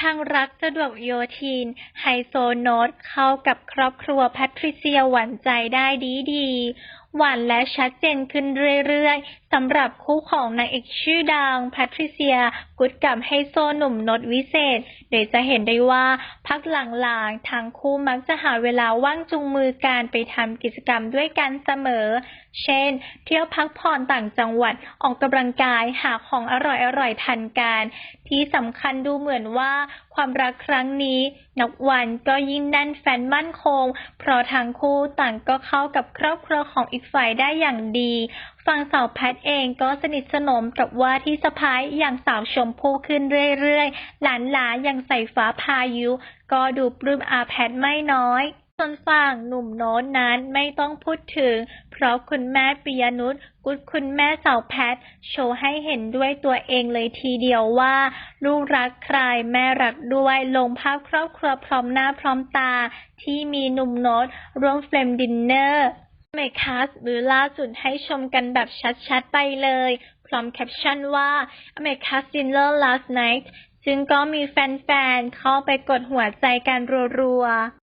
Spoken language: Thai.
ทางรักสะดวกโยทีน ไฮโซโนตเข้ากับครอบครัวแพทริเซียหวานใจได้ดีดี หวานและชัดเจนขึ้นเรื่อยๆสำหรับคู่ของนางเอกชื่อดังแพทริเซีย กุดกับไฮโซหนุ่มนตวิเศษ โดยจะเห็นได้ว่าพักหลังๆทั้งคู่มักจะหาเวลาว่างจูงมือการไปทำกิจกรรมด้วยกันเสมอ เช่น เที่ยวพักผ่อนต่างจังหวัดออกกำลังกายหาของอร่อยๆทันกัน ที่สำคัญดูเหมือนว่า ความรักครั้งนี้นับวันก็ยิ่งแน่นแฟนมั่นคง เพราะทั้งคู่ต่างก็เข้ากับครอบครัวของอีกฝ่ายได้อย่างดีฝั่งสาวแพทเองก็สนิทสนมกับว่าที่สะพ้ายอย่างสาวชมพู่ขึ้นเรื่อยๆ หลานหลาอย่างใส่ฟ้าพายุ ก็ดูปลื้มอาแพทไม่น้อยส่วนฝั่งหนุ่มโน้นนั้นไม่ต้องพูดถึง เพราะคุณแม่ปิยนุชกุดคุณแม่สาวแพท โชว์ให้เห็นด้วยตัวเองเลยทีเดียวว่า ลูกรักใครแม่รักด้วยลงภาพครอบครัวพร้อมหน้าพร้อมตา ที่มีหนุ่มโน้ตร่วมเฟรมดินเนอร์เมคัสหรือล่าสุดให้ชมกันแบบชัดๆไปเลย พร้อมแคปชั่นว่า a m e c a s Dinner last night ซึ่งก็มีแฟนๆ เข้าไปกดหัวใจกันรัวๆ